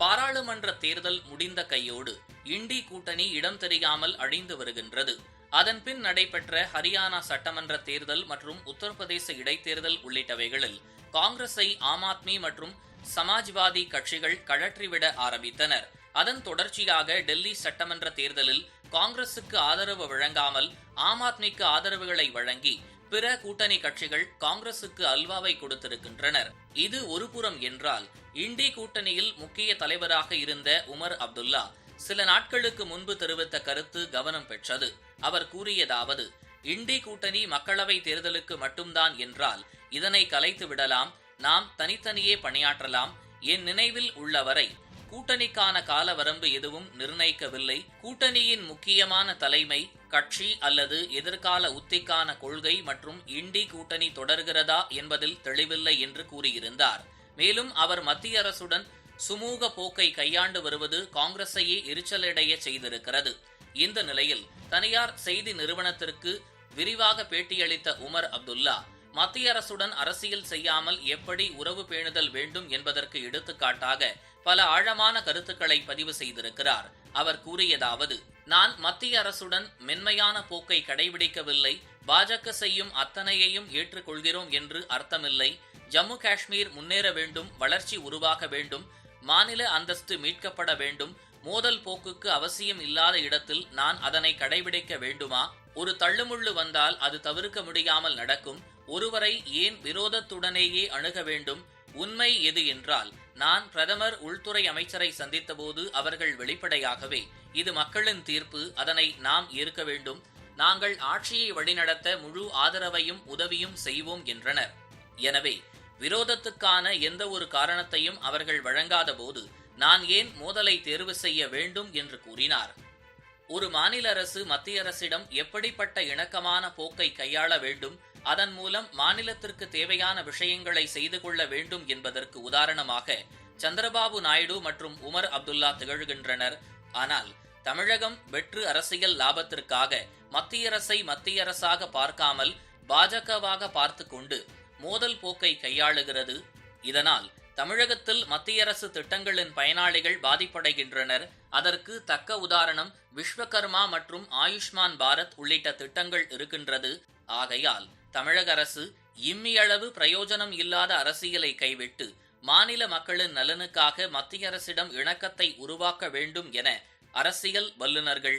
பாராளுமன்ற தேர்தல் முடிந்த கையோடு இண்டி கூட்டணி இடம் தெரியாமல் அழிந்து வருகின்றது. அதன்பின் நடைபெற்ற ஹரியானா சட்டமன்ற தேர்தல் மற்றும் உத்தரப்பிரதேச இடைத்தேர்தல் உள்ளிட்டவைகளில் காங்கிரஸை ஆம் ஆத்மி மற்றும் சமாஜ்வாதி கட்சிகள் கழற்றிவிட ஆரம்பித்தனர். அதன் தொடர்ச்சியாக டெல்லி சட்டமன்ற தேர்தலில் காங்கிரசுக்கு ஆதரவு வழங்காமல் ஆம் ஆத்மிக்கு ஆதரவுகளை வழங்கி பிற கூட்டணி கட்சிகள் காங்கிரசுக்கு அல்வாவை கொடுத்திருக்கின்றனர். இது ஒருபுறம் என்றால் இண்டி கூட்டணியில் முக்கிய தலைவராக இருந்த உமர் அப்துல்லா சில நாட்களுக்கு முன்பு தெரிவித்த கருத்து கவனம் பெற்றது. அவர் கூறியதாவது இண்டி கூட்டணி மக்களவை தேர்தலுக்கு மட்டும்தான் என்றால் இதனை கலைத்து விடலாம் நாம் தனித்தனியே பணியாற்றலாம் என் நினைவில் உள்ளவரை கூட்டணிக்கான கால வரம்பு எதுவும் நிர்ணயிக்கவில்லை. கூட்டணியின் முக்கியமான தலைமை கட்சி அல்லது எதிர்கால உத்திக்கான கொள்கை மற்றும் இண்டி கூட்டணி தொடர்கிறதா என்பதில் தெளிவில்லை என்று கூறியிருந்தார். மேலும் அவர் மத்திய அரசுடன் சுமூக போக்கை கையாண்டு வருவது காங்கிரஸையே எரிச்சலடைய செய்திருக்கிறது. இந்த நிலையில் தனியார் செய்தி நிறுவனத்திற்கு விரிவாக பேட்டியளித்த உமர் அப்துல்லா மத்திய அரசுடன் அரசியல் செய்யாமல் எப்படி உறவு பேணுதல் வேண்டும் என்பதற்கு எடுத்துக்காட்டாக பல ஆழமான கருத்துக்களை பதிவு செய்திருக்கிறார். அவர் கூறியதாவது நான் மத்திய அரசுடன் மென்மையான போக்கை கடைபிடிக்கவில்லை. பாஜக செய்யும் அத்தனையையும் ஏற்றுக்கொள்கிறோம் என்று அர்த்தமில்லை. ஜம்மு காஷ்மீர் முன்னேற வேண்டும் வளர்ச்சி உருவாக வேண்டும் மாநில அந்தஸ்து மீட்கப்பட வேண்டும். மோதல் போக்குக்கு அவசியம் இல்லாத இடத்தில் நான் அதனை கடைபிடிக்க வேண்டுமா? ஒரு தள்ளுமுள்ளு வந்தால் அது தவிர்க்க முடியாமல் நடக்கும். ஒருவரை ஏன் விரோதத்துடனேயே அணுக வேண்டும்? உண்மை எது என்றால் நான் பிரதமர் உள்துறை அமைச்சரை சந்தித்தபோது அவர்கள் வெளிப்படையாகவே இது மக்களின் தீர்ப்பு அதனை நாம் ஏற்க வேண்டும். நாங்கள் ஆட்சியை வழிநடத்த முழு ஆதரவையும் உதவியும் செய்வோம் என்றனர். எனவே விரோதத்துக்கான எந்த ஒரு காரணத்தையும் அவர்கள் வழங்காத போது நான் ஏன் மோதலை தேர்வு செய்ய வேண்டும் என்று கூறினார். ஒரு மாநில அரசு மத்திய அரசிடம் எப்படிப்பட்ட இணக்கமான போக்கை கையாள வேண்டும் அதன் மூலம் மாநிலத்திற்கு தேவையான விஷயங்களை செய்து கொள்ள வேண்டும் என்பதற்கு உதாரணமாக சந்திரபாபு நாயுடு மற்றும் உமர் அப்துல்லா திகழ்கின்றனர். ஆனால் தமிழகம் வெற்று அரசியல் லாபத்திற்காக மத்திய அரசை மத்திய அரசாக பார்க்காமல் பாஜகவாக பார்த்து கொண்டு மோதல் போக்கை கையாளுகிறது. இதனால் தமிழகத்தில் மத்திய அரசு திட்டங்களின் பயனாளிகள் பாதிப்படைகின்றனர். அதற்கு தக்க உதாரணம் விஸ்வகர்மா மற்றும் ஆயுஷ்மான் பாரத் உள்ளிட்ட திட்டங்கள் இருக்கின்றது. ஆகையால் தமிழக அரசு இம்மியளவு பிரயோஜனம் இல்லாத அரசியலை கைவிட்டு மாநில மக்களின் நலனுக்காக மத்திய அரசிடம் இணக்கத்தை உருவாக்க வேண்டும் என அரசியல் வல்லுநர்கள்